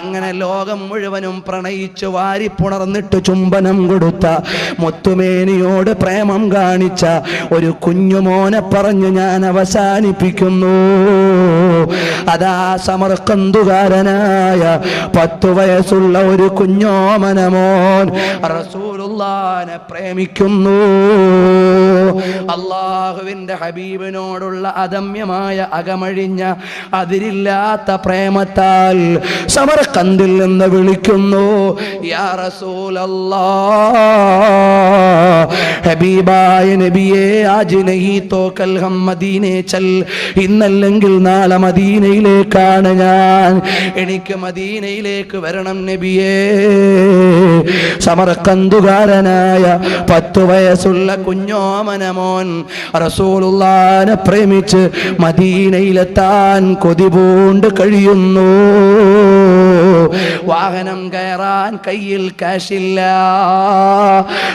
അങ്ങനെ ലോകം മുഴുവനും പ്രണയിച്ചു വാരി പുണർന്നിട്ട് ചുംബനം കൊടുത്ത മുത്തുമേനിയോട് പ്രേമം കാണിച്ച ഒരു കുഞ്ഞുമോനെ പറഞ്ഞു ഞാൻ അവസാനിപ്പിക്കുന്നു. അതാ സമർക്കന്തുകാരനായ പത്തു വയസ്സുള്ള ഒരു കുഞ്ഞോമനമോൻ റസൂലുള്ളാനെ പ്രേമിക്കുന്നു. അള്ളാഹുവിന്റെ ഹബീബിനോടുള്ള അദമ്യമായ അകമഴിഞ്ഞ അതിരില്ലാത്ത പ്രേമത്താൽ സമരക്കന്തിൽ നിന്ന് വിളിക്കുന്നു. യാ ഹബീബായ നബിയെ ചൽ. ഇന്നല്ലെങ്കിൽ നാളെ മദീനയിലേക്കാണ് ഞാൻ. എനിക്ക് മദീനയിലേക്ക് വരണം നബിയേ. സമർക്കന്തുകാരനായ പത്തു വയസ്സുള്ള കുഞ്ഞോമനമോൻ റസൂലുള്ളാനെ പ്രേമിച്ച് മദീനയിലെത്താൻ കൊതിപൂണ്ട് കഴിയുന്നു. വാഹനം കയറാൻ കയ്യിൽ കാശില്ല.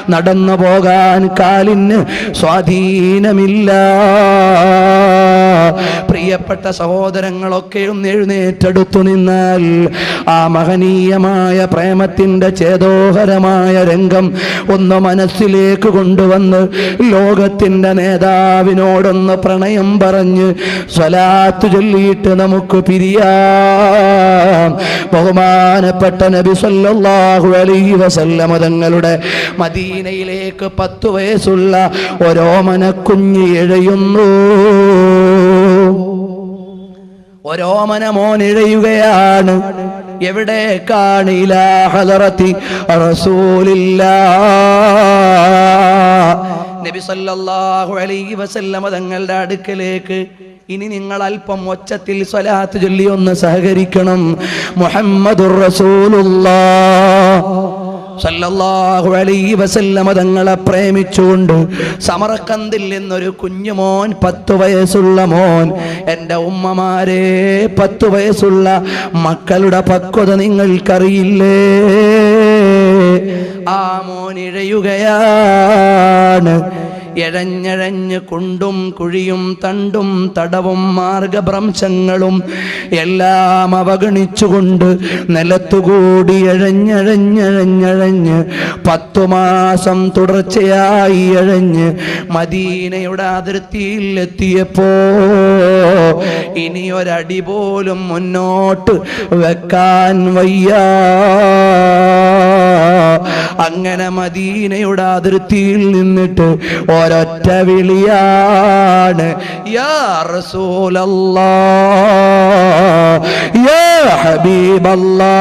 നടന്നു പോകാൻ കാലിന് സ്വാധീനമില്ല. പ്രിയപ്പെട്ട സഹോദരങ്ങളൊക്കെ ഒന്ന് എഴുന്നേറ്റെടുത്തു നിന്നാൽ ആ മഹനീയമായ പ്രേമത്തിന്റെ ചേതോഹരമായ രംഗം ഒന്ന് മനസ്സിലേക്ക് കൊണ്ടുവന്ന് ലോകത്തിന്റെ നേതാവിനോടൊന്ന് പ്രണയം പറഞ്ഞ് സ്വലാത്ത് ചൊല്ലിയിട്ട് നമുക്ക് പിരിയാം. ബഹുമാനപ്പെട്ട നബി സല്ലാഹു അലൈ വസല്ലമ തങ്ങളുടെ മദീനയിലേക്ക് പത്തു വയസ്സുള്ള ഓരോ മനക്കുഞ്ഞി എഴയുന്നു. ഓരോമന മോൻ ഇഴയുകയാണ് എവിടെ കാണില്ല ഹലറത്തി റസൂലില്ല നബി സല്ലല്ലാഹു അലൈഹി വസല്ലമ തങ്ങളുടെ അടുക്കലേക്ക് ഇനി നിങ്ങൾ അല്പം ഒച്ചത്തിൽ സ്വലാത്ത് ചൊല്ലി ഒന്ന് സഹകരിക്കണം. മുഹമ്മദുർ റസൂലുള്ളാഹ്. സല്ലല്ലാഹു അലൈഹി വസല്ലമ തങ്ങളെ പ്രേമിച്ചുകൊണ്ട് സമറക്കന്തിൽ നിന്നൊരു കുഞ്ഞുമോൻ പത്ത് വയസ്സുള്ള മോൻ എന്റെ ഉമ്മമാരെ പത്ത് വയസ്സുള്ള മക്കളുടെ പക്വത നിങ്ങൾക്കറിയില്ലേ? ആ മോൻ ഇഴയുകയാണ്. എഴഞ്ഞഴഞ്ഞ് കുണ്ടും കുഴിയും തണ്ടും തടവും മാർഗഭ്രംശങ്ങളും എല്ലാം അവഗണിച്ചുകൊണ്ട് നിലത്തുകൂടി എഴഞ്ഞഴഞ്ഞഴഞ്ഞഴഞ്ഞ് പത്തു മാസം തുടർച്ചയായി എഴഞ്ഞ് മദീനയുടെ അതിർത്തിയിൽ എത്തിയപ്പോ ഇനി ഒരടി പോലും മുന്നോട്ട് വെക്കാൻ വയ്യ. അങ്ങനെ മദീനയുടെ അതിർത്തിയിൽ നിന്നിട്ട് ഒരൊറ്റ വിളിയാണ് യാ റസൂലല്ലാ യാ ഹബീബല്ലാ.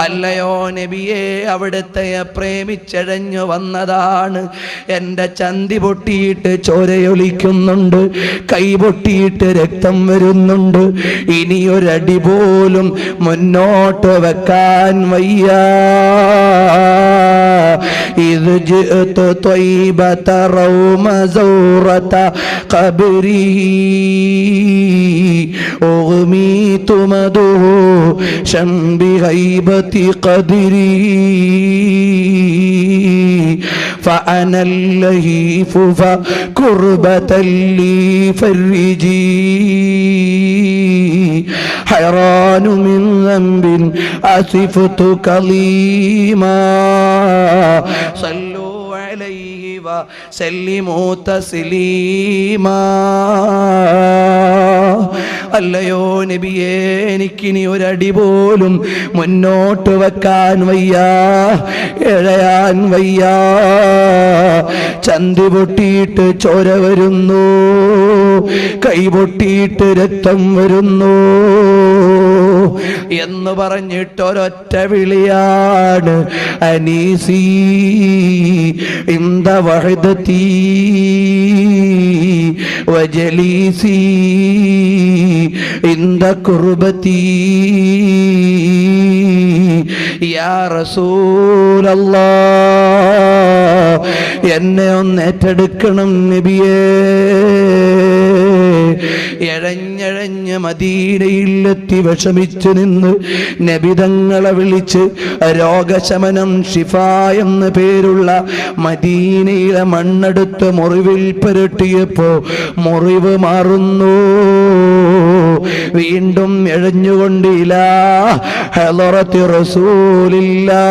അല്ലയോ നബിയെ അവിടുത്തെ പ്രേമിച്ചഴഞ്ഞു വന്നതാണ്. എന്റെ ചന്തി പൊട്ടിയിട്ട് ചോരയൊലിക്കുന്നുണ്ട് കൈ പൊട്ടിയിട്ട് രക്തം വരുന്നുണ്ട്. ഇനിയൊരടി പോലും മുന്നോട്ട് വെക്കാൻ വയ്യ. إذ جئت طيبة روم زورة قبره أغميت مده شن بهيبة قدري. فأنا اللهيف فكربة لي فرجي حيران من ذنب أسفت كظيما صلوا عليه وسلموا تسليما അല്ലയോ നബിയേ എനിക്കിനി ഒരടി പോലും മുന്നോട്ട് വെക്കാൻ വയ്യ എഴയാൻ വയ്യ ചന്തി പൊട്ടിയിട്ട് ചോര വരുന്നു കൈ പൊട്ടിയിട്ട് രക്തം വരുന്നു എന്ന് പറഞ്ഞിട്ട് ഒരൊറ്റ വിളിയാണ് അനീസി ഇന്ത വഹദത്തി وجليسي ഇന്ത കുർബത്തി എന്നെ ഒന്ന് ഏറ്റെടുക്കണം നബിയേ. എഴഞ്ഞഴഞ്ഞ് മദീനയിലെത്തി വിഷമിച്ചു നിന്ന് നബിതങ്ങളെ വിളിച്ച് രോഗശമനം ഷിഫ എന്ന് പേരുള്ള മദീനയിലെ മണ്ണെടുത്ത് മുറിവിൽ പുരട്ടിയപ്പോ മുറിവ് മാറുന്നു. വീണ്ടും എഴഞ്ഞുകൊണ്ടില്ല ഹലറത്തി റസൂലില്ലാ.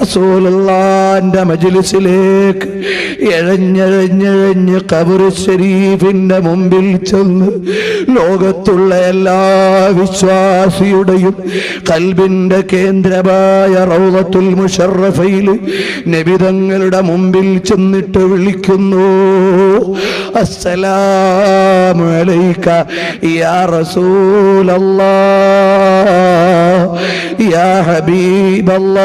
റസൂലുള്ളാന്റെ മജ്ലിസിലേക്ക് എഴഞ്ഞഴഞ്ഞഴഞ്ഞ് കബർ ഷരീഫിന്റെ മുമ്പിൽ ചെന്ന് ലോകത്തുള്ള എല്ലാ വിശ്വാസിയുടെയും കൽബിന്റെ കേന്ദ്രമായ റൗദത്തുൽ മുഷറഫയിൽ നബിതങ്ങളുടെ മുമ്പിൽ ചെന്നിട്ട് വിളിക്കുന്നു. അസ്സലാമു അലൈക യാ റസൂലല്ലാ യാ ഹബീബല്ലാ.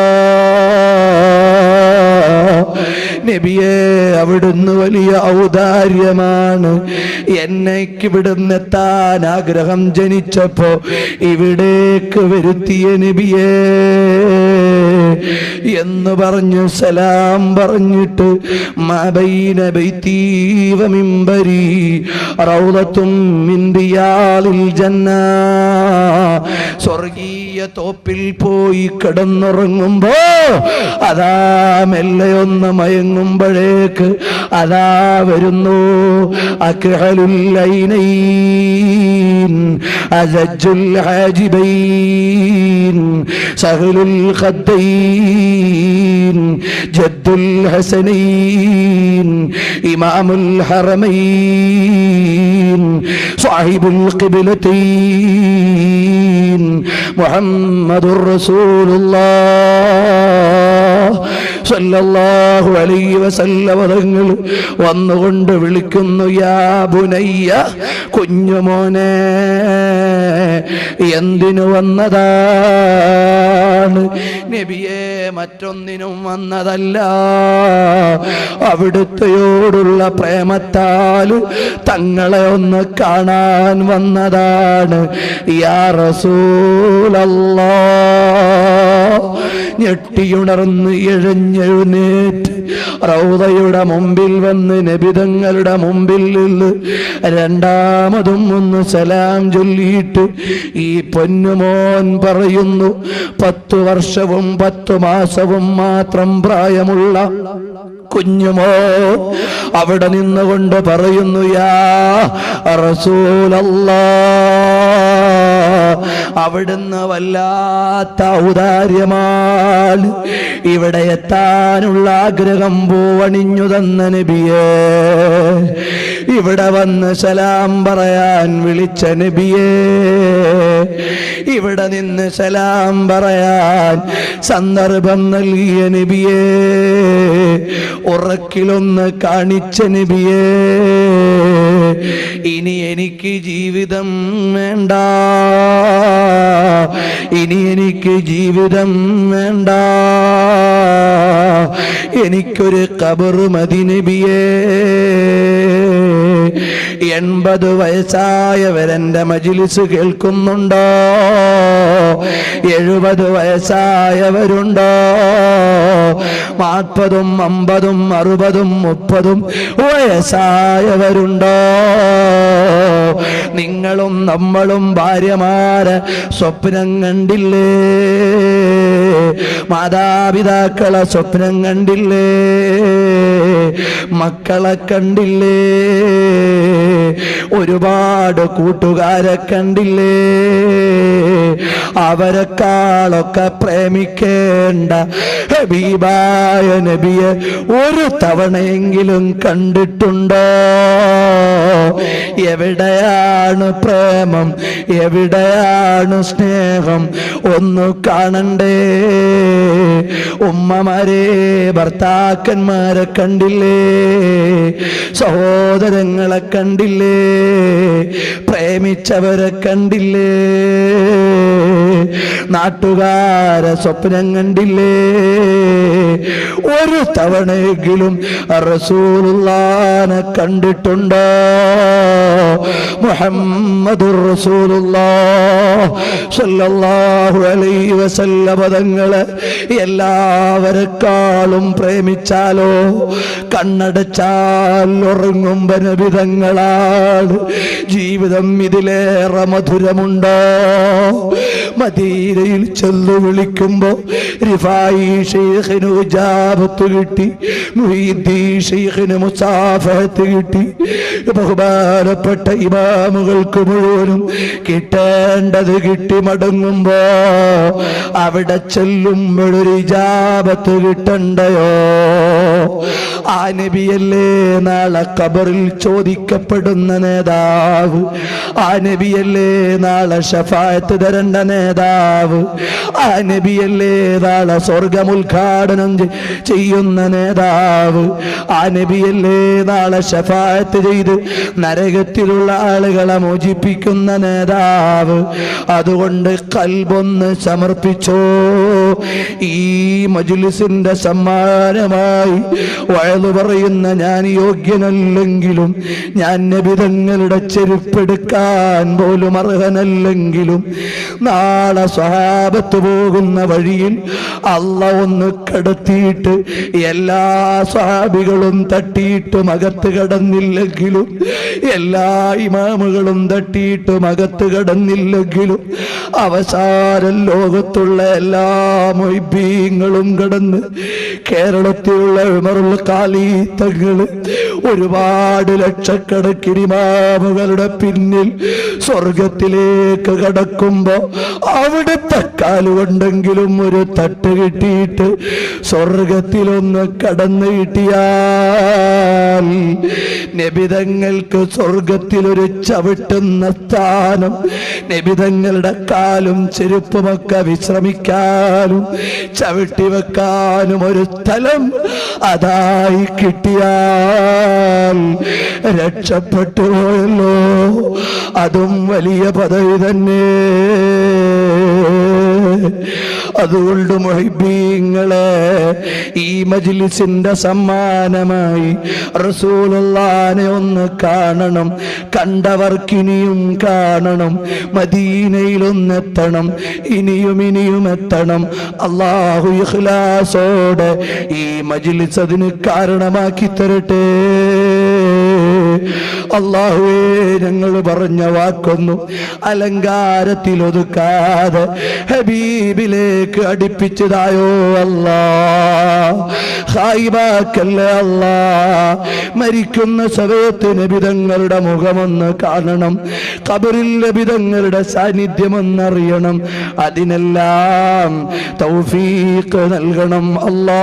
നബിയെ അവിടുന്ന് വലിയ ഔദാര്യമാണ്. എന്നേക്ക് ഇവിടുന്ന് എത്താൻ ആഗ്രഹം ജനിച്ചപ്പോ ഇവിടേക്ക് വരുത്തിയ നബിയേ. എന്ന് പറഞ്ഞു സലാം പറഞ്ഞിട്ട് മബൈന ജന്ന. സ്വർഗീയ തോപ്പിൽ പോയി കിടന്നുറങ്ങുമ്പോ അതാ മെല്ലെ ഒന്ന് മയങ്ങുമ്പോഴേക്ക് അതാ വരുന്നു ജദ്ദുൽ ഇമാമുൽ ഹറമൈൻ സാഹിബുൽ ഖിബ്ലതൈൻ رسول الله. അലൈഹി വസല്ലമ വന്നുകൊണ്ട് വിളിക്കുന്നു യാ ബുനയ്യ കുഞ്ഞുമോനെ എന്തിനു വന്നതാണ്? നബിയെ മറ്റൊന്നിനും വന്നതല്ല. അവിടുത്തെയോടുള്ള പ്രേമത്താൽ തങ്ങളെ ഒന്ന് കാണാൻ വന്നതാണ്. യാ റസൂലല്ലാ. ഞെട്ടിയുണർന്ന് എഴഞ്ഞെഴുന്നേറ്റ് റൗദയുടെ മുമ്പിൽ വന്ന് നബിതങ്ങളുടെ മുമ്പിൽ നിന്ന് രണ്ടാമതും ഒന്ന് സലാം ചൊല്ലിയിട്ട് ഈ പൊന്നുമോൻ പറയുന്നു പത്തു വർഷവും പത്തു മാസവും മാത്രം പ്രായമുള്ള കുഞ്ഞുമോ അവിടെ നിന്നുകൊണ്ട് പറയുന്നു യാ റസൂലല്ലാ. അവിടുന്ന് വല്ലാത്ത ഔദാര്യമാണ് ഇവിടെ എത്താനുള്ള ആഗ്രഹം പൂവണിഞ്ഞു തന്ന നബിയേ. ഇവിടെ വന്ന് സലാം പറയാൻ വിളിച്ച നബിയേ. ഇവിടെ നിന്ന് സലാം പറയാൻ സന്ദർഭം നൽകിയ നബിയേ. ഉറക്കിലൊന്ന് കാണിച്ച നബിയേ. ഇനി എനിക്ക് ജീവിതം വേണ്ട. ഇനി എനിക്ക് ജീവിതം വേണ്ട. എനിക്കൊരു കബറു മതി നബിയേ. എൺപത് വയസ്സായവരെ മജിലിസ് കേൾക്കുന്നുണ്ടോ? എഴുപത് വയസ്സായവരുണ്ടോ? നാൽപ്പതും അമ്പതും അറുപതും മുപ്പതും വയസ്സായവരുണ്ടോ? നിങ്ങളും നമ്മളും ഭാര്യമാരെ സ്വപ്നം കണ്ടില്ലേ? മാതാപിതാക്കളെ സ്വപ്നം കണ്ടില്ലേ? മക്കളെ കണ്ടില്ലേ? ഒരുപാട് കൂട്ടുകാരെ കണ്ടില്ലേ? അവരെക്കാളൊക്കെ പ്രേമിക്കേണ്ട ഹബീബായ നബിയെ ഒരു തവണയെങ്കിലും കണ്ടിട്ടുണ്ടോ? എവിടെയാണ് പ്രേമം? എവിടെയാണ് സ്നേഹം? ഒന്ന് കാണണ്ടേ? ഉമ്മമാരെ ഭർത്താക്കന്മാരെ കണ്ടില്ലേ? സഹോദരങ്ങളെ കണ്ടില്ലേ? പ്രേമിച്ചവരെ കണ്ടില്ലേ? നാട്ടുകാരെ സ്വപ്നം കണ്ടില്ലേ? ഒരു തവണയെങ്കിലും റസൂലുള്ളാനെ കണ്ടിട്ടുണ്ടോ? മുഹമ്മദ് സ്വല്ലല്ലാഹു അലൈഹി വസല്ലമ തങ്ങളെ എല്ലാവരെക്കാളും പ്രേമിച്ചാലോ? കണ്ണടച്ചാൽ ഉറങ്ങുമ്പോ നബിതങ്ങളാണ് ജീവിതം ഇതിലേറെ മധുരമുണ്ടോ? മദീനയിൽ ചെന്നു വിളിക്കുമ്പോ റിഫായി ഷെയ്ഖിന് ഉജാബത്ത് കിട്ടി മുഹീദ്ദീ ഷെയ്ഖിന് മുസാഫത്ത് കിട്ടി. ബഹുമാനപ്പെട്ട ഇമാമുകൾക്ക് മുഴുവനും കിട്ടേണ്ടത് കിട്ടി മടങ്ങുമ്പോ അവിടെ ചെല്ലുമ്പോഴൊരു ഇജാബത്ത് കിട്ടണ്ടയോ? ആ നബിയല്ലേ നാളെ കബറിൽ ചോദിക്കപ്പെടുന്ന നേതാവ് ആ നബിയല്ലേ നാളെ ഷഫായത്ത് തരണ്ട നേതാവ് ആ നബിയല്ലേ നാളെ സ്വർഗം ഉദ്ഘാടനം ചെയ്യുന്ന നേതാവ് ആ നബിയല്ലേ നാളെ ഷഫായത്ത് ചെയ്ത് നരകത്തിലുള്ള ആളുകളെ മോചിപ്പിക്കുന്ന നേതാവ്. അതുകൊണ്ട് കൽബൊന്ന് സമർപ്പിച്ചോ ഈ മജുലിസിന്റെ സമ്മാനമായി വയലു പറയുന്ന ഞാൻ യോഗ്യനല്ലെങ്കിലും ഞാൻ നബിതങ്ങളുടെ ചെരുപ്പെടുക്കാൻ പോലും അർഹനല്ലെങ്കിലും നാളെ സ്വഹാബത്ത് പോകുന്ന വഴിയിൽ അല്ല ഒന്ന് കടത്തിയിട്ട് എല്ലാ സ്വഹാബികളും തട്ടിയിട്ടും അകത്ത് കടന്നില്ലെങ്കിലും എല്ലാ ഇമാമുകളും തട്ടിയിട്ടും അകത്ത് കടന്നില്ലെങ്കിലും അവസാനം ലോകത്തുള്ള എല്ലാ മൊയ്ബീങ്ങളും കടന്ന് കേരളത്തിലുള്ള ഉമറുൽ കാലീത്തങ്ങൾ ഒരുപാട് ലക്ഷക്കണക്കിന് ഇമാമുകളുടെ പിന്നിൽ സ്വർഗത്തിലേക്ക് കടക്കുമ്പോ അവിടെ തക്കാലുണ്ടെങ്കിലും ഒരു തട്ട് കിട്ടിയിട്ട് സ്വർഗത്തിലൊന്ന് കടന്നു കിട്ടിയാൽ നബിതങ്ങൾക്ക് സ്വർഗത്തിലൊരു ചവിട്ടുന്ന സ്ഥാനം നബിതങ്ങളുടെ കാലും ചെരുപ്പുമൊക്കെ വിശ്രമിക്കാനും ചവിട്ടി വെക്കാനും ഒരു സ്ഥലം അതായി കിട്ടിയാൽ രക്ഷപ്പെട്ടു പോയല്ലോ അതും വലിയ പദവി തന്നെ. അതുകൊണ്ട് മൊഹിബീങ്ങളെ ഈ മജിലിസിന്റെ സമ്മാനമായി റസൂലുള്ളാനെ ഒന്ന് കാണണം. കണ്ടവർക്കിനിയും കാണണം. മദീനയിലൊന്നെത്തണം. ഇനിയും ഇനിയും എത്തണം. അള്ളാഹു ഇഖ്ലാസോടെ ഈ മജിലിസ് അതിന് കാരണമാക്കി തരട്ടെ. അള്ളാഹുവേ ഞങ്ങൾ പറഞ്ഞ വാക്കൊന്നും അലങ്കാരത്തിൽ ഒതുക്കാതെ ഹബീബിലേക്ക് അടുപ്പിച്ചതായോ അല്ലാ. ഹായിബാക്കല്ലേ അല്ലാ. മരിക്കുന്ന സമയത്ത് നബിതങ്ങളുടെ മുഖമൊന്ന് കാണണം കബറിൽ നബിതങ്ങളുടെ സാന്നിധ്യമൊന്നറിയണം. അതിനെല്ലാം തൗഫീഖ് നൽകണം അല്ലാ.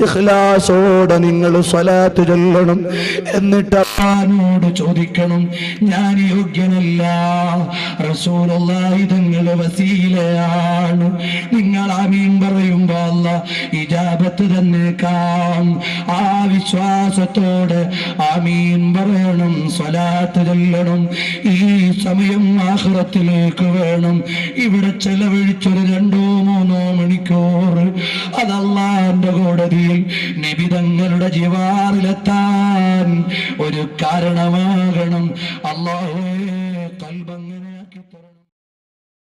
ഇഖ്ലാസോടെ നിങ്ങൾ സ്വലാത്ത് ചൊല്ലണം. എന്നിട്ട് അപ്പാനോട് ചോദിക്കണം ഞാൻ യോഗ്യനല്ല. റസൂലുള്ളാഹി വസീലയാണ്. നിങ്ങൾ ആമീൻ പറയുമ്പോ അല്ല ഇജാബത്ത് തന്നെ കാണും ആ വിശ്വാസത്തോടെ ആമീൻ പറയണം സ്വലാത്ത് ചൊല്ലണം. ഈ സമയം ആഹ്റത്തിലേക്ക് വേണം. ഇവിടെ ചെലവഴിച്ചൊരു രണ്ടോ മൂന്നോ മണിക്കൂർ. അതല്ലാന്റെ കോടതിയിൽ നിബിതങ്ങളുടെ ജീവാറിലെത്താൻ ഒരു കാരണമാകണം. അള്ളാഹുവേ കൽബങ്ങനെയാക്കി തരണം